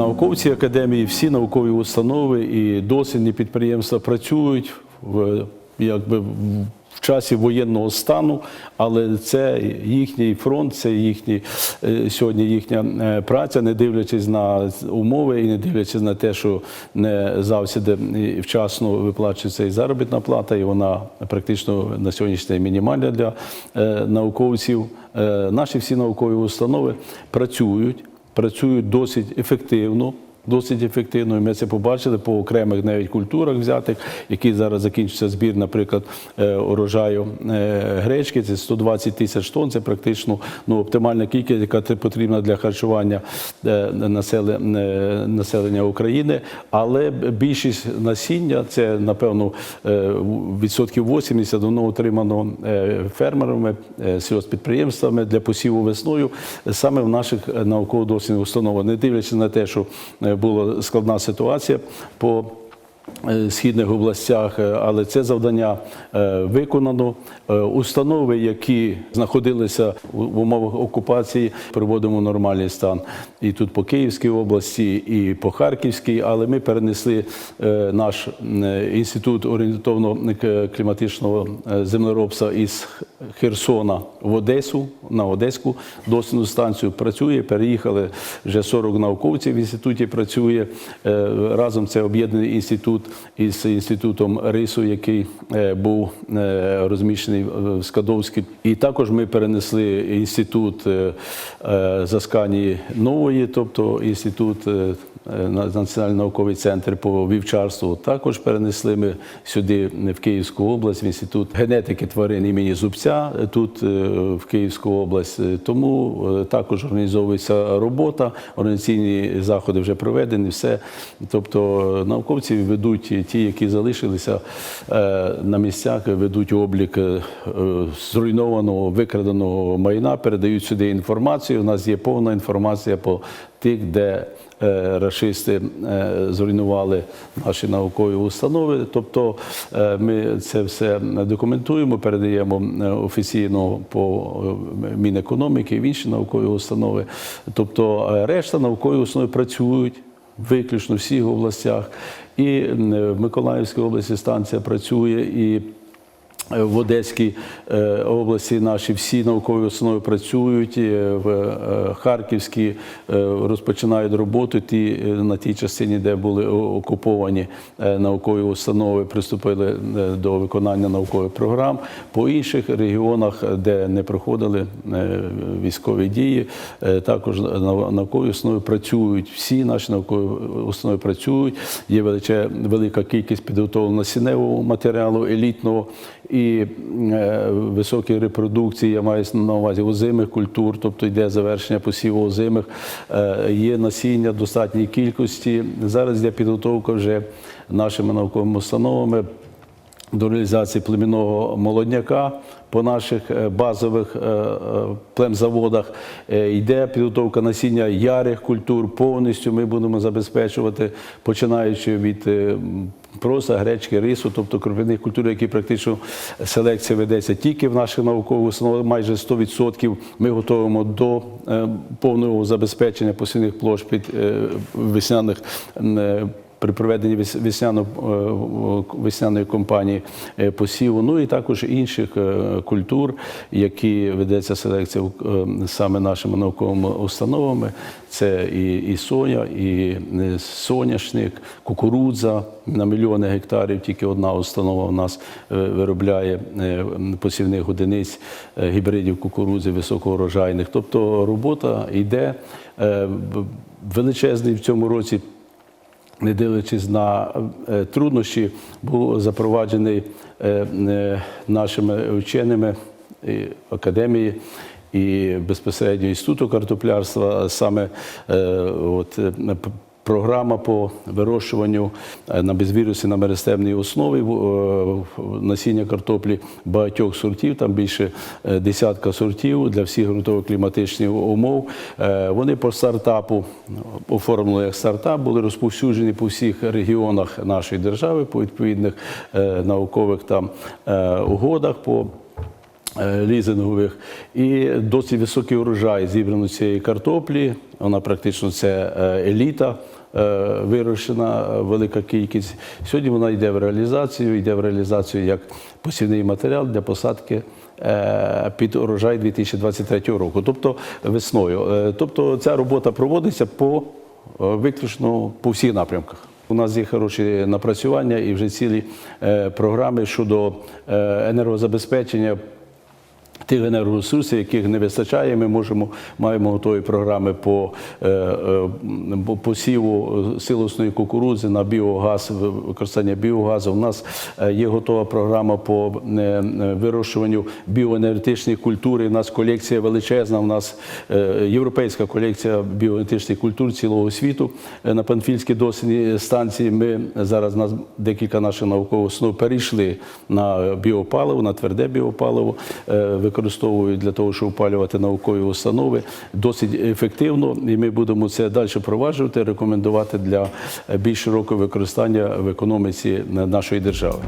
науковці академії, всі наукові установи і дослідні підприємства працюють в якби в- часі воєнного стану, але це їхній фронт, це їхній е, сьогодні їхня е, праця, не дивлячись на умови і не дивлячись на те, що не завжди вчасно виплачується і заробітна плата, і вона практично на сьогоднішній день мінімальна для е, науковців. Наші всі наукові установи працюють, працюють досить ефективно. Досить ефективно, і ми це побачили по окремих навіть культурах взятих, які зараз закінчиться збір, наприклад, е, урожаю е, гречки. Це 120 тисяч тонн. Це практично ну, оптимальна кількість, яка потрібна для харчування е, населе- населення України. Але більшість насіння це напевно відсотків 80 воно отримано фермерами, сільгоспідприємствами для посіву весною саме в наших е, науково-дослідних установах, не дивлячись на те, що була складна ситуація. По е, східних областях, е, але це завдання е, виконано. Е, Установи, які знаходилися в умовах окупації, приводимо в нормальний стан. І тут по Київській області, і по Харківській, але ми перенесли е, наш е, інститут орієнтовно-кліматичного е, землеробства із Херсона в Одесу на Одеську дослідну станцію. Працює, переїхали вже 40 науковців в інституті. Працює Е, разом. Це об'єднаний інститут із інститутом рису, який е, був е, розміщений в Скадовській. І також ми перенесли інститут е, Засканії нової, тобто інститут. на- Національний науковий центр по вівчарству також перенесли ми сюди в Київську область, в інститут генетики тварин імені Зубця тут в Київську область. Тому також організовується робота, організаційні заходи вже проведені. Все, тобто науковці ведуть е, ті, які залишилися е, на місцях, ведуть облік е, зруйнованого, викраденого майна, передають сюди інформацію. У нас є повна інформація по тих, де е, рашисти е, зруйнували наші наукові установи. Тобто ми це все документуємо, передаємо офіційно по Мінекономіки в інші наукові установи. Тобто решта наукові установи працюють. Виключно всіх областях, і е, в Миколаївській області станція працює, і в Одеській е, області наші всі наукові установи працюють, е, в е, Харківській е, розпочинають роботу. Ті е, на тій частині, де були окуповані е, наукові установи, приступили е, до виконання наукових програм. По інших регіонах, де не проходили е, військові дії, е, також нау- наукові установи працюють. Всі наші наукові установи працюють. Є велика кількість підготовленого насінневого матеріалу, елітного і е, високі репродукції, я маю на увазі озимих культур, тобто йде завершення посіву озимих, Е, є насіння в достатній кількості. Зараз для підготовка вже нашими науковими установами до реалізації племінного молодняка по наших е, базових е, е, племзаводах. Йде підготовка насіння ярих культур повністю. Ми будемо забезпечувати, починаючи від проса, гречки, рису, тобто кропивних культур, які практично селекція ведеться тільки в наших наукових установах, майже 100%. Ми готуємо до повного забезпечення посівних площ під весняних. При проведенні е, весняної кампанії е, посіву, ну і також інших е, культур, які ведеться селекція саме нашими науковими установами. Це і, і соня, і соняшник, кукурудза на мільйони гектарів. Тільки одна установа у нас виробляє посівних одиниць гібридів кукурудзи високоурожайних. Тобто робота йде величезний в цьому році не дивлячись на е, труднощі, був запроваджений е, е, нашими вченими академії і безпосередньо інституту картоплярства, саме от, програма по вирощуванню е, на безвірусі на мерестемній основі е, насіння картоплі багатьох сортів, там більше е, десятка сортів для всіх ґрунтово-кліматичних умов. Вони по стартапу оформлені як стартап, були розповсюджені по всіх регіонах нашої держави по відповідних наукових там угодах. по лізингових. І досить високий урожай зібрано цієї картоплі. Вона практично це еліта. Е, Вирощена е, велика кількість. Сьогодні вона йде в реалізацію, йде в реалізацію як посівний матеріал для посадки е, під урожай 2023 року, тобто весною. Тобто ця робота проводиться по виключно по всіх напрямках. У нас є хороші напрацювання і вже цілі програми щодо енергозабезпечення тих енергоресурсів, яких не вистачає. Ми можемо маємо готові програми по е, е, посіву силосної кукурудзи на біогаз, використання біогазу. У нас е, є готова програма по вирощуванню біоенергетичних культур. І У нас колекція величезна. У нас європейська колекція біоенергетичних культур цілого світу на Панфільській дослідній станції. Ми зараз нас декілька наших наукових основ перейшли на біопаливо, на тверде біопаливо, використовують для того, щоб опалювати наукові установи досить ефективно, і ми будемо це далі проваджувати, рекомендувати для більш широкого використання в економіці нашої держави.